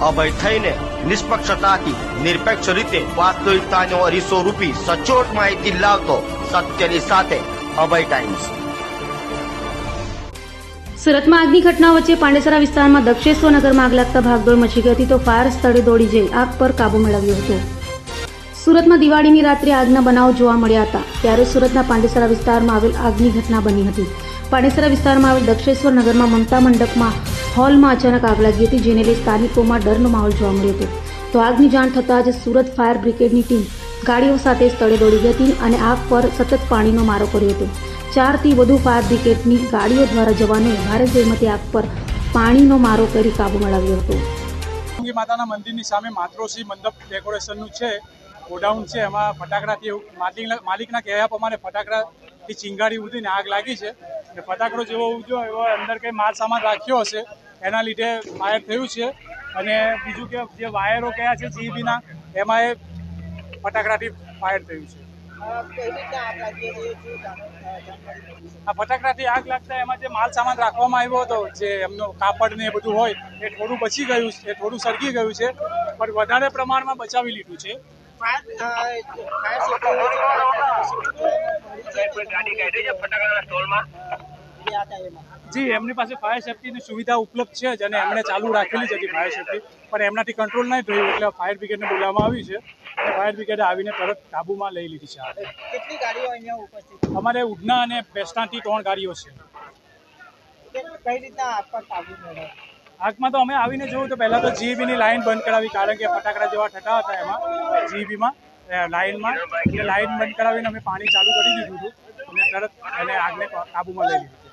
અભય થઈને નિષ્પક્ષતાથી, નિરપેક્ષ રીતે વાસ્તવિકતાનો અરીસો રૂપી સચોટ માહિતી લાવતો સત્યની સાથે અભય ટાઈમ્સ. સુરતમાં આગની ઘટના વચ્ચે પાંડેસરા વિસ્તારમાં દક્ષેશ્વર નગરમાં આગ લાગતા ભાગદોડ મચી ગઈ હતી તો ફાયર સ્થળે દોડી જઈ આગ પર કાબુ મેળવ્યો હતો. સુરતમાં દિવાળીની રાત્રે આગના બનાવ જોવા મળ્યા હતા. ત્યારે સુરતના પાંડેસરા વિસ્તારમાં આવેલ આગની ઘટના બની હતી. પાંડેસરા વિસ્તારમાં આવેલ દક્ષેશ્વર નગરમાં મમતા મંડપમાં હોલમાં અચાનક આગ લાગી હતી, જેને લઈ સ્થાનિકોમાં ડરનો માહોલ જોવા મળ્યો હતો. તો આગની જાણ થતાં જ સુરત ફાયર બ્રિગેડની ટીમ ગાડીઓ સાથે સ્થળે દોડી ગઈ હતી અને આગ પર સતત પાણીનો મારો કર્યો હતો. ચારથી વધુ ફાયર બ્રિગેડની ગાડીઓ દ્વારા જવાનોએ ભારે જહેમતે આગ પર પાણીનો મારો કરી કાબુ મેળવ્યો હતો. ગંગી માતાના મંદિરની સામે માત્રોશ્રી મંડપ ડેકોરેશનનું છે, ગોડાઉન છે, એમાં ફટાકડાથી એવું માલિકના માલિકના કહેવા પ્રમાણે ફટાકડાથી ચિંગારી ઉડીને આગ લાગી છે. ફટાકડો જેવો ઉડ્યો, એવો અંદર કંઈ માલ સામાન રાખ્યો હશે એના લીધે ફાયર થયું છે. અને બીજું કે જે વાયરો કયા છે જીઈબીના એમાં એ ફટાકડાથી ફાયર થયું છે. આ ફટાકડાથી આગ લાગતા એમાં જે માલ સામાન રાખવામાં આવ્યો હતો, જે એમનો કાપડ ને એ બધું હોય, એ થોડું બચી ગયું છે થોડું સળગી ગયું છે, પણ વધારે પ્રમાણમાં બચાવી લીધું છે. જી એમની પાસે ફાયર સેફટીની સુવિધા ઉપલબ્ધ છે જ અને એમણે ચાલુ રાખેલી જ હતી ફાયર સેફટી પણ એમનાથી કંટ્રોલ નહીં થયું એટલે ફાયર બ્રિગેડને બોલાવવામાં આવી છે. અને ફાયર બ્રિગેડે આવીને તરત કાબૂમાં લઈ લીધી છે કેટલી ગાડીઓ અહીંયા ઉપસ્થિત અમારે ઉડના અને પેસ્ટાથી ત્રણ ગાડીઓ છે. કઈ રીતના આગ પર કાબુ મેળવ્યો આગમાં તો અમે આવીને જોયું તો પહેલાં તો જીબીની લાઈન બંધ કરાવી કારણ કે ફટાકડા જેવા થતા હતા એમાં. જીબીમાં લાઈનમાં. એટલે લાઈન બંધ કરાવીને અમે પાણી ચાલુ કરી દીધું હતું. અને તરત એને આગને કાબૂમાં લઈ લીધી.